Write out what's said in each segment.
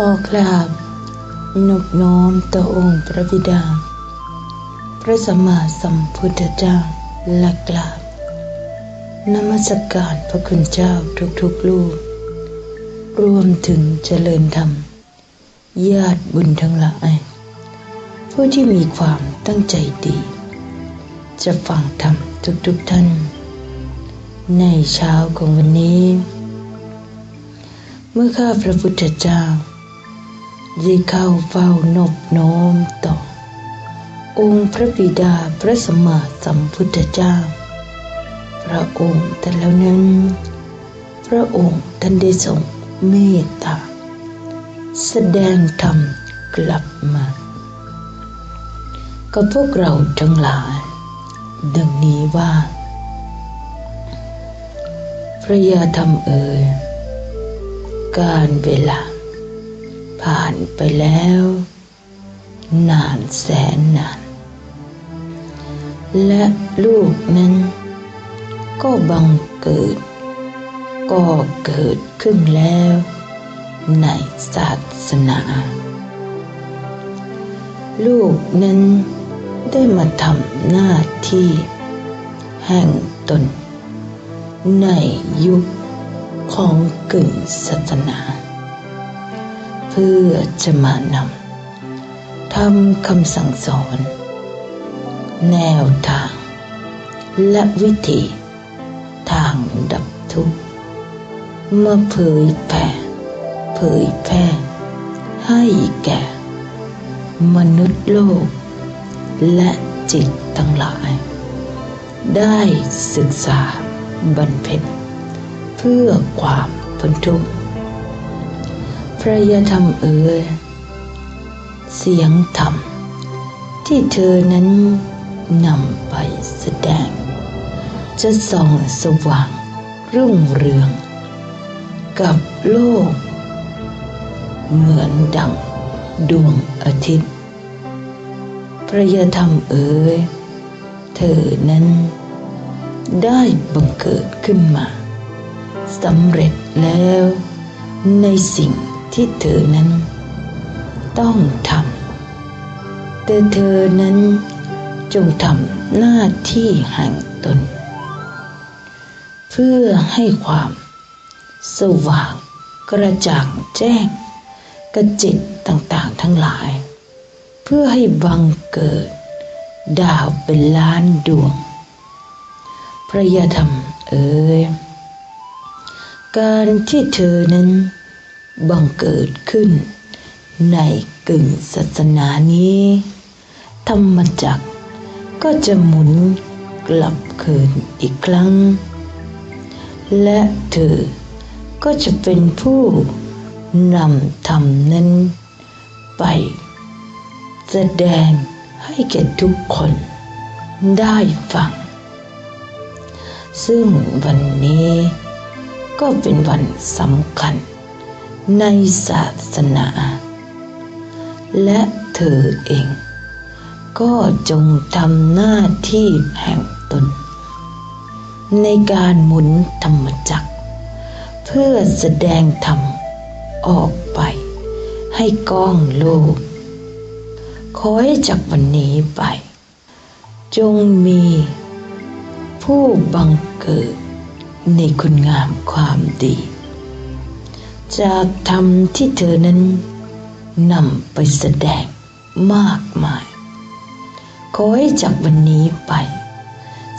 ขอกราบนบน้อมต่อองค์พระบิดา พระสัมมาสัมพุทธเจ้าและกราบนมัสการพระคุณเจ้าทุกๆลูกรวมถึงเจริญธรรม ญาติบุญทั้งหลายผู้ที่มีความตั้งใจดี จะฟังธรรมทุกๆท่าน ในเช้าของวันนี้ เมื่อข้าพระพุทธเจ้า ได้เข้าเฝ้านบน้อมต่อ องค์พระบิดาพระสมมาสัมพุทธเจ้า พระองค์แต่แล้วนั้น พระองค์ท่านได้ทรงเมตตา แสดงธรรมกลับมา กับพวกเราทั้งหลาย ดังนี้ว่า พระยาธรรมเอ่ยการเวลา ผ่านไปแล้ว นานแสนนาน และลูกนั้น ก็บังเกิด ก็เกิดขึ้นแล้ว ในศาสนา ลูกนั้นได้มาทำหน้าที่ แห่งตน ในยุคของกึ่งศาสนา พื่อจะมานำทำคำสั่งสอน แนวทาง และวิธีทางดับทุกข์เมื่อเผยแผ่เผยแพร่ให้แก่ มนุษย์โลก และจิตทั้งหลาย ได้ศึกษาบรรเพ็ญเพื่อความพ้นทุกข์ ระยธรรมเอ่ยเสียงธรรม ที่เธอนั้นนำไปแสดง จะส่องสว่างรุ่งเรือง กับโลก เหมือนดังดวงอาทิตย์พระยธรรมเอ๋ยเธอนั้น ได้บังเกิดขึ้นมาสำเร็จแล้วในสิ่ง ที่เธอนั้น ต้องทำแต่เธอนั้นจงทำหน้าที่แห่งตน เพื่อให้ความสว่างกระจ่างแจ้งกระจิตต่างๆทั้งหลาย เพื่อให้บังเกิด ดาวเป็นล้านดวง พระยธรรมเอ๋ยการที่เธอนั้น บังเกิดขึ้น ในกึ่งศาสนานี้ ธรรมจักรก็จะหมุนกลับคืนอีกครั้ง และเธอก็จะเป็นผู้นำธรรมนั้นไป แสดงให้แก่ทุกคนได้ฟัง ซึ่งวันนี้ก็เป็นวันสำคัญ ในศาสนา และเธอเอง ก็จงทำหน้าที่แห่งตน ในการหมุนธรรมจักร เพื่อแสดงธรรมออกไป ให้ก้องโลก ขอให้จากวันนี้ไป จงมีผู้บังเกิดในคุณงามความดี จากธรรมที่เธอนั้นนำไปแสดงมากมาย ขอให้จากวันนี้ไป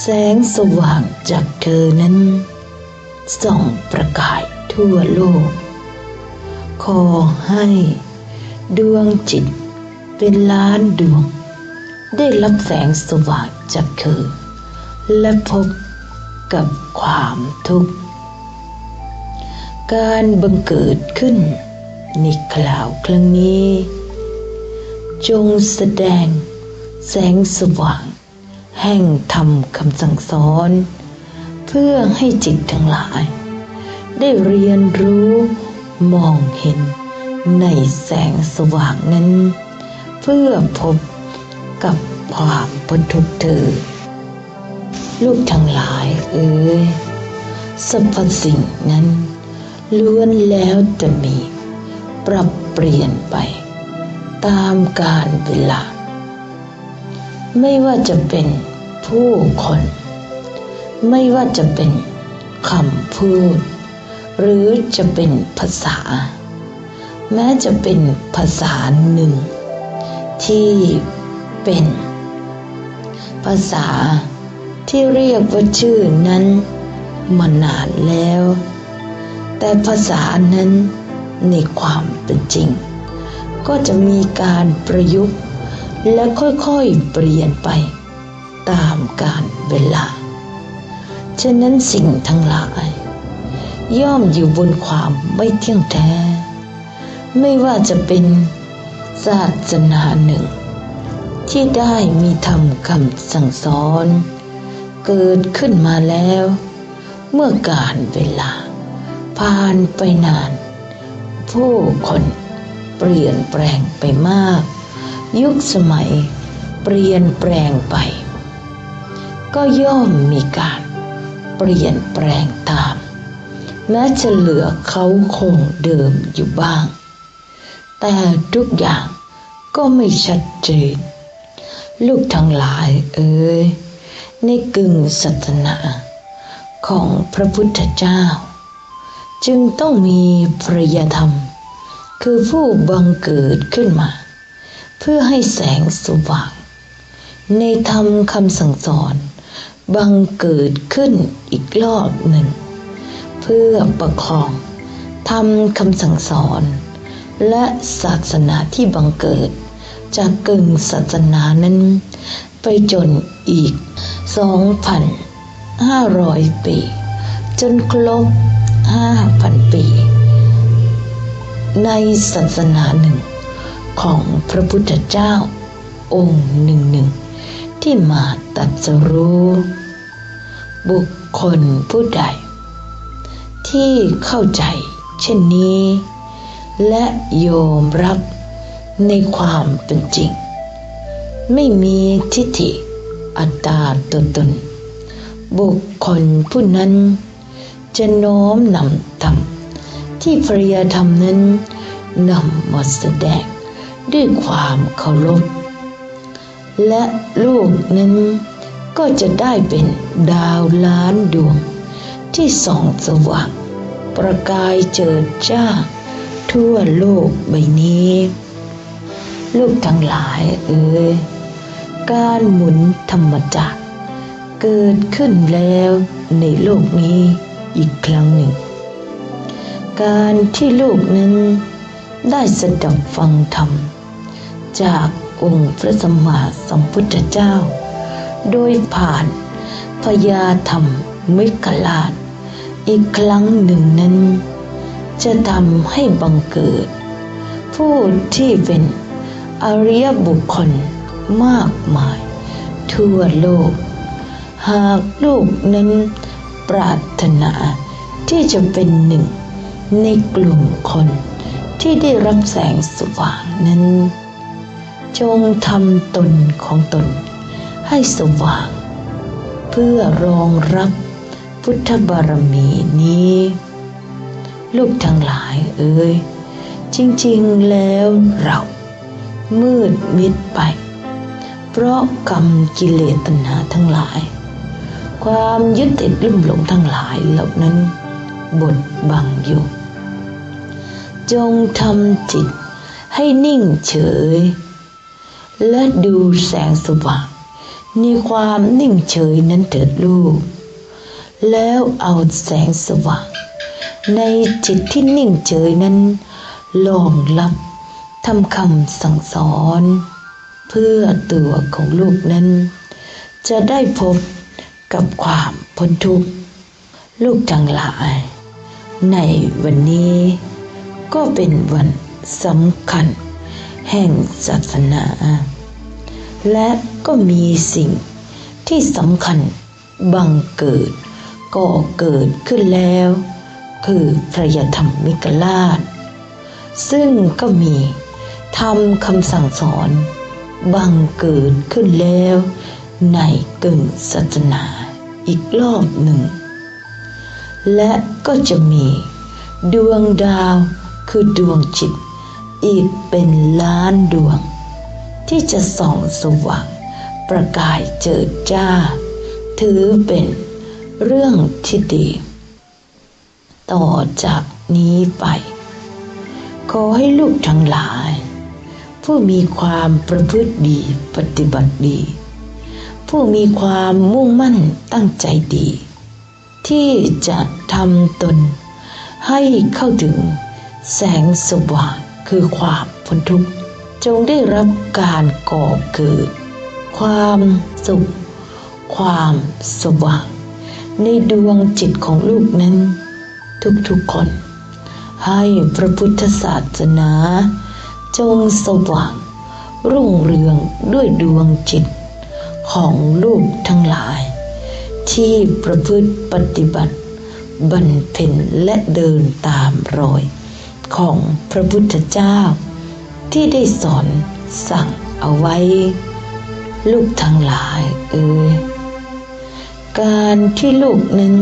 แสงสว่างจากเธอนั้น ส่องประกายทั่วโลก ขอให้ดวงจิตเป็นล้านดวง ได้รับแสงสว่างจากเธอ และพบกับความทุกข์ การบังเกิดขึ้นในคราวครั้งนี้ จงแสดงแสงสว่าง แห่งธรรมคำสั่งสอน เพื่อให้จิตทั้งหลาย ได้เรียนรู้มองเห็นในแสงสว่างนั้น เพื่อพบกับความพ้นทุกข์เธอลูกทั้งหลายเอ๋ยสรรพสิ่งนั้น ล้วนแล้วจะมี ปรับเปลี่ยนไป ตามกาลเวลา ไม่ว่าจะเป็นผู้คน ไม่ว่าจะเป็นคำพูด หรือจะเป็นภาษา แม้จะเป็นภาษาหนึ่ง ที่เป็นภาษาที่เรียกว่าชื่อนั้นมานานแล้ว แต่ภาษานั้นในความเป็นจริง ก็จะมีการประยุกต์ และค่อยๆเปลี่ยนไปตามกาลเวลา ฉะนั้นสิ่งทั้งหลาย ย่อมอยู่บนความไม่เที่ยงแท้ ไม่ว่าจะเป็นศาสนาหนึ่ง ที่ได้มีธรรมคำสั่งสอน เกิดขึ้นมาแล้ว เมื่อการเวลา ผ่านไปนาน ผู้คนเปลี่ยนแปลงไปมาก ยุคสมัยเปลี่ยนแปลงไป ก็ย่อมมีการเปลี่ยนแปลงตาม แม้จะเหลือเขาคงเดิมอยู่บ้าง แต่ทุกอย่างก็ไม่ชัดเจน ลูกทั้งหลายเอ่ยในกึ่งศาสนาของพระพุทธเจ้า จึงต้องมีพระยธรรม คือผู้บังเกิดขึ้นมา เพื่อให้แสงสว่าง ในธรรมคำสั่งสอน บังเกิดขึ้นอีกรอบหนึ่ง เพื่อประคองทำคำสั่งสอน และศาสนาที่บังเกิด จากกึ่งศาสนานั้น ไปจนอีก 2,500 ปี จนครบ5 ในศาสนาหนึ่ง ของพระพุทธเจ้า องค์หนึ่งหนึ่งที่มาตรัสรู้ บุคคลผู้ใด ที่เข้าใจเช่นนี้ และโยมรับในความเป็นจริง ไม่มีทิฏฐิอัตตาตัวตน บุคคลผู้นั้นจะโน้มนำธรรม ที่พระยธรรมนั้นนำมาแสดงด้วยความเคารพและลูกนั้นก็จะได้เป็นดาวล้านดวง ที่ส่องสว่างประกายเจิดจ้า ทั่วโลกใบนี้ ลูกทั้งหลายเอ่ยการหมุนธรรมจักรเกิดขึ้นแล้วในโลกนี้อีกครั้งหนึ่ง การที่ลูกนั้นได้สดับฟังธรรม จากองค์พระสัมมาสัมพุทธเจ้า โดยผ่านพยาธรรมมิกลาชอีกครั้งหนึ่งนั้น จะทำให้บังเกิด ผู้ที่เป็นอริยบุคคลมากมาย ทั่วโลก หากลูกนั้นปรารถนาที่จะเป็นหนึ่ง ในกลุ่มคนที่ได้รับแสงสว่างนั้น จงทำตนของตนให้สว่าง เพื่อรองรับพุทธบารมีนี้ ลูกทั้งหลายเอ่ยจริงๆแล้วเรามืดมิดไป เพราะกรรมกิเลสตัณหาทั้งหลาย ความยึดติดลุ่มหลงทั้งหลายเหล่านั้นบดบังอยู่ จงทำจิตให้นิ่งเฉย และดูแสงสว่างในความนิ่งเฉยนั้นเถิดลูก แล้วเอาแสงสว่าง ในจิตที่นิ่งเฉยนั้นลองรับทำคำสั่งสอน เพื่อตัวของลูกนั้น จะได้พบกับความพ้นทุกข์ ลูกทั้งหลาย ในวันนี้ ก็เป็นวันสำคัญ แห่งศาสนา และก็มีสิ่งที่สำคัญบังเกิดก็เกิดขึ้นแล้ว คือพระยธรรมมิกลาชซึ่งก็มีทำคำสั่งสอนบังเกิดขึ้นแล้ว ในกึ่งศาสนาอีกรอบหนึ่ง และก็จะมีดวงดาว คือดวงจิต อีกเป็นล้านดวง ที่จะส่องสว่างประกายเจิดจ้า ถือเป็นเรื่องที่ดี ต่อจากนี้ไป ขอให้ลูกทั้งหลาย ผู้มีความประพฤติดีปฏิบัติดี ผู้มีความมุ่งมั่นตั้งใจดี ที่จะทำตนให้เข้าถึง แสงสว่างคือความพ้นทุกข์จงได้รับการก่อเกิด ความสุข ความสว่าง ในดวงจิตของลูกนั้น ทุกๆคน ให้พระพุทธศาสนา จงสว่าง รุ่งเรืองด้วยดวงจิต ของลูกทั้งหลาย ที่ประพฤติปฏิบัติบรรเพ็ญและเดินตามรอย ของพระพุทธเจ้า ที่ได้สอนสั่งเอาไว้ ลูกทั้งหลายเอ่ยการที่ลูกนั้น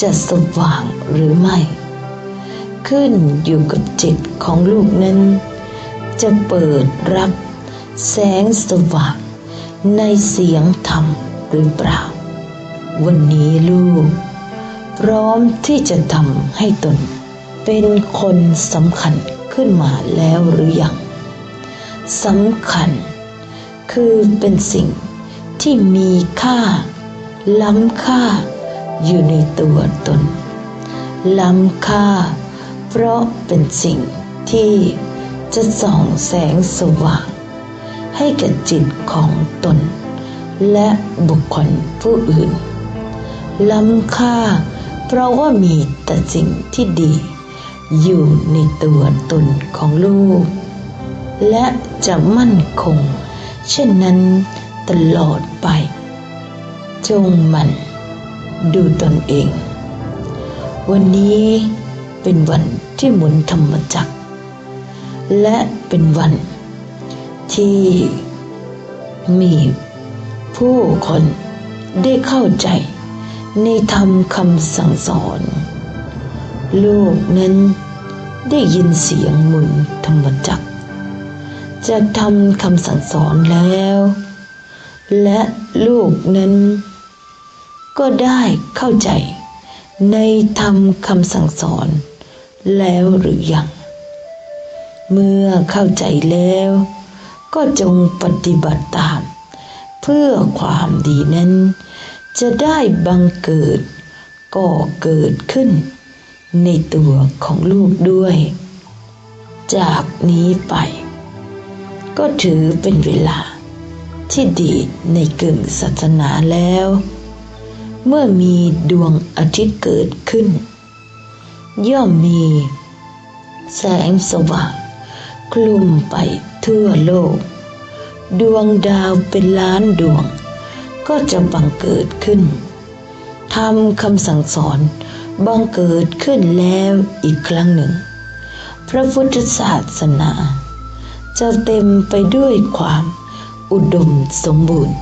จะสว่างหรือไม่ ขึ้นอยู่กับจิตของลูกนั้น จะเปิดรับแสงสว่างในเสียงธรรมหรือเปล่า วันนี้ลูก พร้อมที่จะทำให้ตน เป็นคนสำคัญขึ้นมาแล้วหรือยังสำคัญ คือเป็นสิ่งที่มีค่า ล้ำค่า อยู่ในตัวตน ล้ำค่า เพราะเป็นสิ่งที่จะส่องแสงสว่าง ให้กับจิตของตน และบุคคลผู้อื่น ล้ำค่า เพราะว่ามีแต่สิ่งที่ดี อยู่ในตัวตนของลูก และจะมั่นคง เช่นนั้นตลอดไป จงมันดูตนเอง วันนี้เป็นวันที่หมุนธรรมจักร และเป็นวันที่มีผู้คนได้เข้าใจในธรรมคำสั่งสอน ลูกนั้นได้ยินเสียงมุนธรรมจักรจะทำคำสั่งสอนแล้ว และลูกนั้น ก็ได้เข้าใจในธรรมคำสั่งสอนแล้วหรือยัง เมื่อเข้าใจแล้ว ก็จงปฏิบัติตาม เพื่อความดีนั้น จะได้บังเกิดก่อเกิดขึ้น ในตัวของลูกด้วย จากนี้ไป ก็ถือเป็นเวลาที่ดีในกึ่งศาสนาแล้ว เมื่อมีดวงอาทิตย์เกิดขึ้น ย่อมมี แสงสว่างคลุมไปทั่วโลก ดวงดาวเป็นล้านดวง ก็จะบังเกิดขึ้นทำคำสั่งสอน บังเกิดขึ้นแล้วอีกครั้งหนึ่ง พระพุทธศาสนาจะเต็มไปด้วยความอุดมสมบูรณ์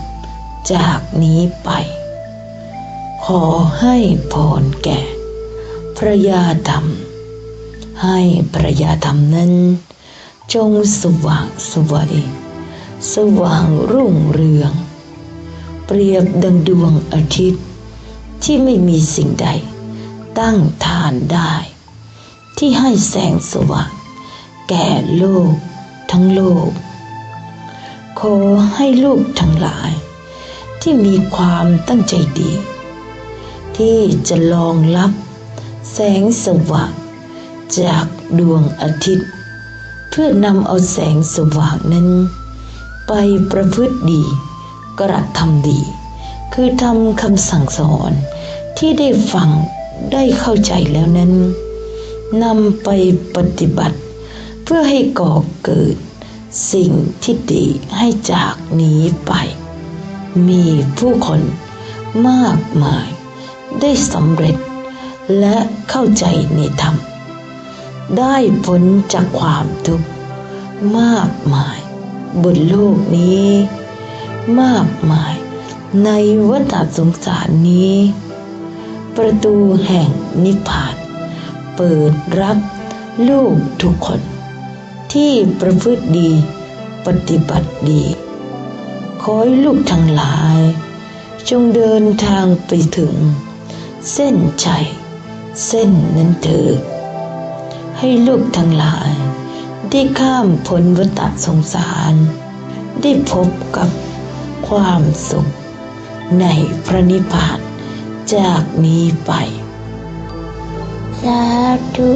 จากนี้ไป ขอให้พรแก่ พระยาธรรม ให้พระยาธรรมนั้น จงสว่างสวัยสว่างรุ่งเรือง เปรียบดังดวงอาทิตย์ที่ไม่มีสิ่งใด ตั้งทานได้ ที่ให้แสงสว่าง แก่โลกทั้งโลก ขอให้ลูกทั้งหลาย ที่มีความตั้งใจดี ที่จะลองรับแสงสว่าง จากดวงอาทิตย์ เพื่อนำเอาแสงสว่างนั้น ไปประพฤติดีกระทำดี คือทำคำสั่งสอนที่ได้ฟัง ได้เข้าใจแล้วนั้นนำไปปฏิบัติ เพื่อให้ก่อเกิด สิ่งที่ดีให้จากนี้ไป มีผู้คนมากมายได้สำเร็จและเข้าใจในธรรม ได้พ้นจากความทุกข์มากมาย บนโลกนี้ มากมายในวัฏสงสารนี้ ประตูแห่งนิพพาน เปิดรับลูกทุกคน ที่ประพฤติดีปฏิบัติดี ขอให้ลูกทั้งหลาย จงเดินทางไปถึง เส้นชัยเส้นนั้นเถิดให้ลูกทั้งหลาย ได้ข้ามพ้นวัฏสงสาร ได้พบกับความสุขในพระนิพพาน จากนี้ไป สาธุ